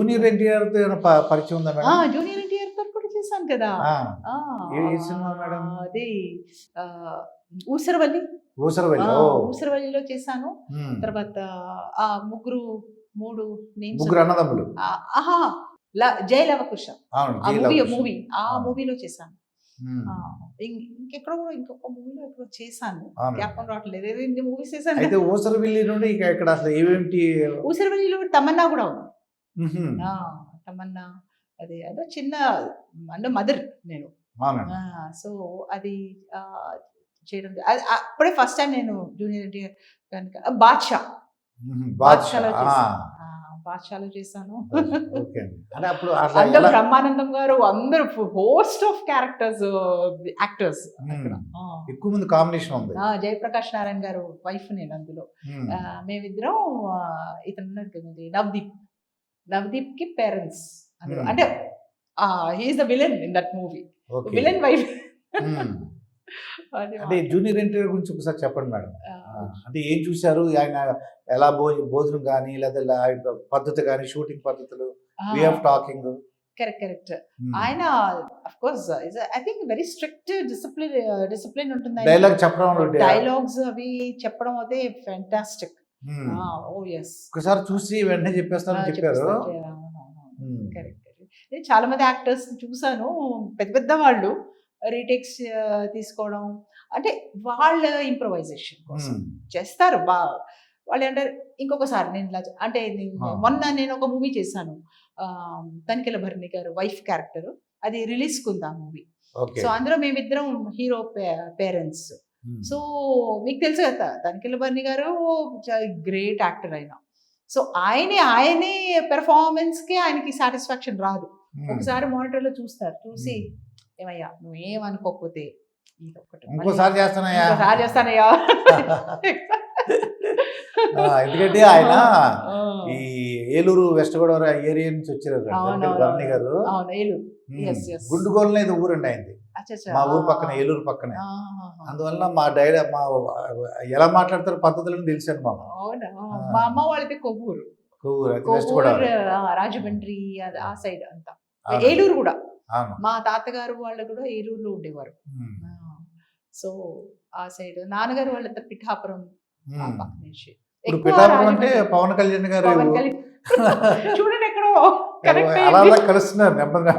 Junior ఎన్టీఆర్తో పరిచయం ఉందా madam? Junior ఎన్టీఆర్తో కూడా చేశాను కదా. మేడం? అది ఊసరవల్లి. ఊసరవెల్లి ఊసరవల్లిలో చేశాను. తర్వాత ఆ ముగ్గురు మూడు ముగ్గురు అన్నదమ్ములు. ఆహా ల- జయ లవకుశ అవును ఆ జీ మూవీ మూవీ. ఆ. మూవీలో చేశాను. ఇంకెక్కడో కూడా ఇంకొక మూవీలో ఎక్కడో చేశాను. జ్ఞాపకం రావట్లేదు. ఇన్ని మూవీస్ చేశాను. అయితే ఊసరవెల్లి నుండి ఇక ఇక్కడ అసలు ఏమేమిటి ఊసరవల్లిలో తమన్నా కూడా ఉంది. తమన్నా అది అదో చిన్న అంటే మదర్ నేను. సో అది చేయడం అప్పుడే ఫస్ట్ టైం నేను జూనియర్ ఎన్టీఆర్ కనుక బాద్షా. బాద్షాలో బాద్షాలో చేశాను. అందరూ బ్రహ్మానందం గారు అందరూ హోస్ట్ ఆఫ్ క్యారెక్టర్స్ యాక్టర్స్. ఎక్కువ మంది కాంబినేషన్ ఉంది. జయప్రకాష్ నారాయణ గారు వైఫ్ నేను అందులో. మేమిద్దరం ఇతను నవదీప్. నవదీప్కి పేరెంట్స్. అంటే he is the villain in that movie villain wife. అంటే జూనియర్ ఎన్టీఆర్ గురించి ఒకసారి చెప్పండి మేడం. అంటే ఏం చూశారు? ఆయన ఎలా భో భోజనం కానీ లేదా పద్ధతి కానీ షూటింగ్ పద్ధతులు? Way of talking correct correct ఆయన of course I think very strict discipline discipline ఉంటుంది డైలాగ్ చెప్పడం డైలాగ్స్ అవి చెప్పడం అయితే ఫెంటాస్టిక్ ఉమ్. ఓ ఎస్ ఒకసారి చూసి వెంటనే చెప్పేస్తారని చెప్పారు. కరెక్ట్ నేను చాలా మంది యాక్టర్స్ చూసాను. పెద్ద పెద్ద వాళ్ళు రీటేక్స్ తీసుకోవడం. అంటే వాళ్ళ ఇంప్రొవైజేషన్ కోసం ఉమ్. చేస్తారు. బా వాళ్ళు అంటారు ఇంకొకసారి నేను ఇలా అంటే. మొన్న నేను ఒక మూవీ చేశాను. తనికెల భరణి గారు వైఫ్ క్యారెక్టర్ అది రిలీజ్ కుంది ఆ మూవీ సో అందులో మేమిద్దరం హీరో పేరెంట్స్. సో మీకు తెలుసు కదా తనికెల భరణి గారు గ్రేట్ యాక్టర్ ఆయన. సో ఆయనే ఆయనే పెర్ఫార్మెన్స్కి ఆయనకి సాటిస్ఫాక్షన్ రాదు. ఉమ్. ఒకసారి మానిటర్లో చూస్తారు చూసి ఉమ్. ఏమయ్యా ఇంకోసారి చేస్తున్నాయా ఇంకోసారి చేస్తానయ్యా. ఆ, ఎందుకంటే ఆయన. ఈ ఏలూరు వెస్ట్ గోదావరి ఏరియా నుంచి వచ్చారు గారు. ఏదో ఊరండి అచ్చచ్చా. మా ఊరు పక్కన ఏలూరు పక్కనే. అందువల్ల మా డైరీ మా ఎలా మాట్లాడతారో పద్ధతులను తెలిసాను ఆ. మా అమ్మ వాళ్ళది కొవ్వూరు. రాజమండ్రి ఆ సైడ్ అంతా. ఏలూరు కూడా. మా తాతగారు వాళ్ళు కూడా ఏలూరులో ఉండేవారు. సో ఆ సైడ్ నాన్నగారు వాళ్ళంతా పిఠాపురం నుంచి. పిఠాపురం అంటే. పవన్ కళ్యాణ్ గారు. చూడండి ఎక్కడో కలుస్తున్నారు నెమ్మదిగా.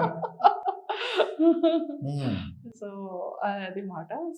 సో అది మాట